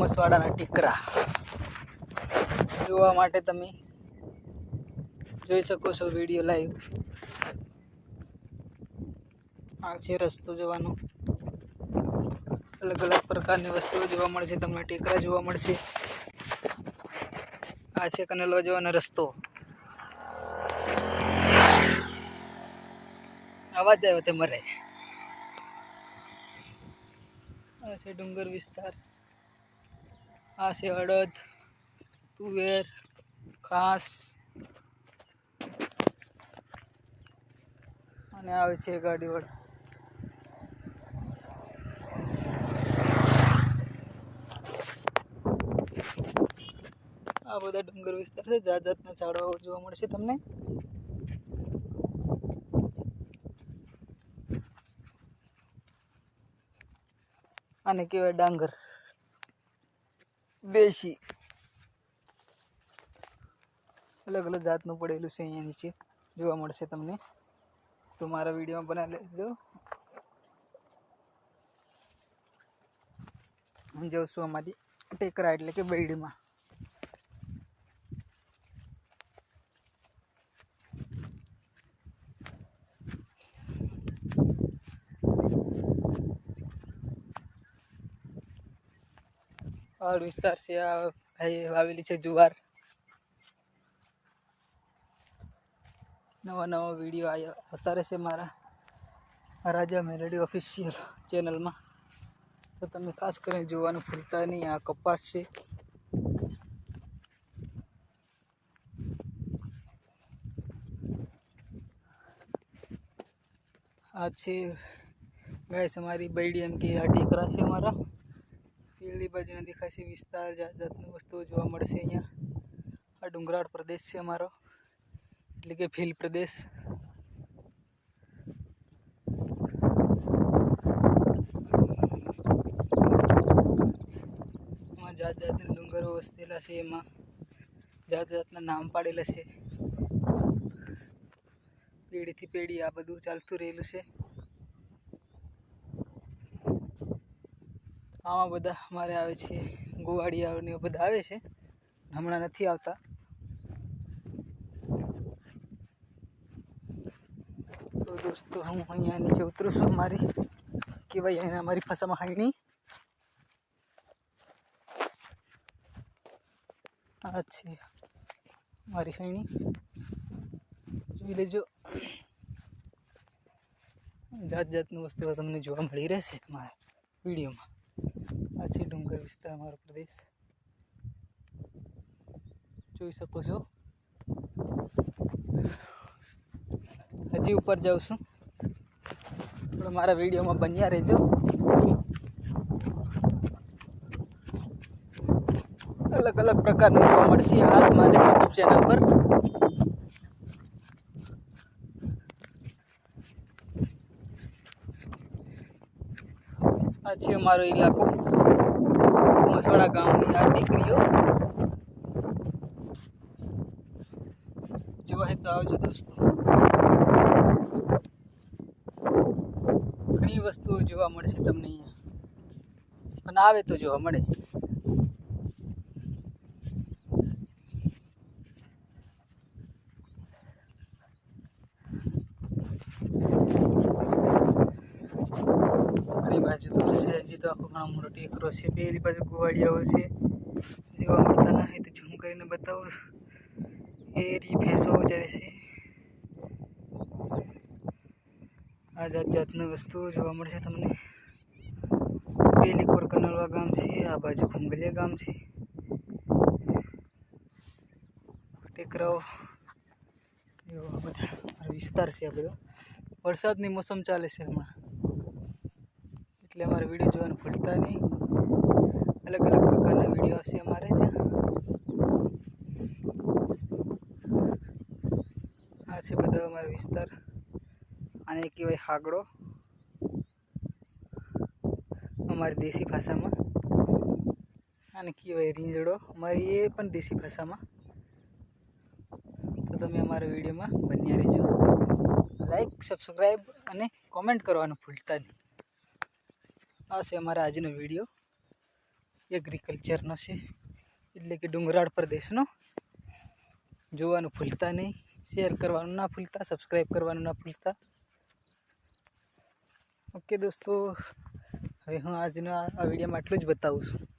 મસવાડાના ટીકરા. જોવા માટે તમે જોઈ શકો છો વીડિયો લાઈવ. આ છે રસ્તો જવાનો. અલગ અલગ પ્રકારની વસ્તુઓ જોવા મળશે તમને ટેકરા જોવા મળશે. આ છે કનેલો જવાનો રસ્તો. અવાજ આવ્યો તે મરે આ છે ડુંગર વિસ્તાર. આ છે અડદ, તુવેર, ઘાસ અને આવે છે ગાડીવાળા આ બધા ડુંગર વિસ્તાર છે જાત જાતના ઝાડવાઓ જોવા મળશે તમને. આને કહેવાય ડાંગર. દેશી. અલગ અલગ જાતનું પડેલું છે અહીંયા નીચે. જોવા મળશે તમને. તો મારા વિડીયોમાં બનાવી લેજો. હું જાઉં છું અમારી ટેકરા એટલે કે બૈડીમાં. પહાડ વિસ્તાર છે, આ ભાઈ વાવેલી છે જુવાર. નવા નવા વીડિયો આવ્યા આવતા રહેશે મારા રાજા મેલડી ઓફિશિયલ ચેનલમાં તો તમે ખાસ કરીને જોવાનું ભૂલતા નહીં, આ કપાસ છે. આ છે ગાય અમારી બૈડી એમ કે, આ ટેકરા છે અમારા પેલી બાજુના દેખાય છે વિસ્તાર, જાત જાતની વસ્તુઓ જોવા મળશે અહીંયા. આ ડુંગરાળ પ્રદેશ છે અમારો, એટલે કે ભીલ પ્રદેશ. જાત જાતના ડુંગરો વસેલા છે એમાં, જાત જાતના નામ પાડેલા છે. પેઢીથી પેઢી આ બધું ચાલતું રહેલું છે. આમાં બધા અમારે આવે છે ગોવાળિયાઓને બધા આવે છે. હમણાં નથી આવતા. તો દોસ્તો, હું અહીંયા નીચે ઉતરું છું. મારી કહેવાય અહીંયા અમારી ફસામાં હાઈની આ છે મારી હાઈણી જોઈ લેજો. જાત જાતનું વસ્તુઓ તમને જોવા મળી રહેશે મારા વિડીયોમાં. આ ડુંગર વિસ્તાર અમારો પ્રદેશ. જોઈ શકો છો. હજી ઉપર જાઉં છું. પણ મારા વિડીયોમાં બન્યા રહેજો. અલગ અલગ પ્રકારનું જોવા મળશે મારી યુટ્યુબ ચેનલ પર. આ છે અમારો ઇલાકો મસવાડા ગામની આ દીકરીઓ. જોવા હે તો આવજો દોસ્તો. ઘણી વસ્તુઓ જોવા મળશે તમને અહીંયા. પણ આવે તો જોવા મળે ઘણી બાજુ દૂર તો આખો ઘણો મોટો ટેકરો છે. પેલી બાજુ ગોવાળિયાઓ છે. જોવા મળતા ના હોય તો ઝૂમ કરીને બતાવું. એ રી ભેંસો જાય છે. આ જાત જાતની વસ્તુઓ જોવા મળશે તમને. પેલી કોર કનલવા ગામ છે, આ બાજુ ખુંગલિયા ગામ છે. ટેકરાઓ. એવો બધા વિસ્તાર છે આ બધો. વરસાદની મોસમ ચાલે છે હમણાં. એટલે અમારે વીડિયો જોવાનું ભૂલતા નહીં. અલગ અલગ પ્રકારના વીડિયો હશે અમારે ત્યાં. આ છે બધો અમારો વિસ્તાર. આને કહેવાય હાગડો. અમારી દેશી ભાષામાં. આને કહેવાય રીંજડો. અમારી એ પણ દેશી ભાષામાં. તો તમે અમારા વિડીયોમાં બન્યા રહેજો. લાઈક સબસ્ક્રાઈબ અને કોમેન્ટ કરવાનું ભૂલતા નહીં. આ છે અમારા આજનો વીડિયો. એગ્રીકલ્ચરનો છે. એટલે કે ડુંગરાળ પ્રદેશનો. જોવાનું ભૂલતા નહીં. શેર કરવાનું ના ભૂલતા. સબસ્ક્રાઈબ કરવાનું ના ભૂલતા. ઓકે દોસ્તો, હવે હું આજના આ વિડીયોમાં આટલું જ બતાવું છું.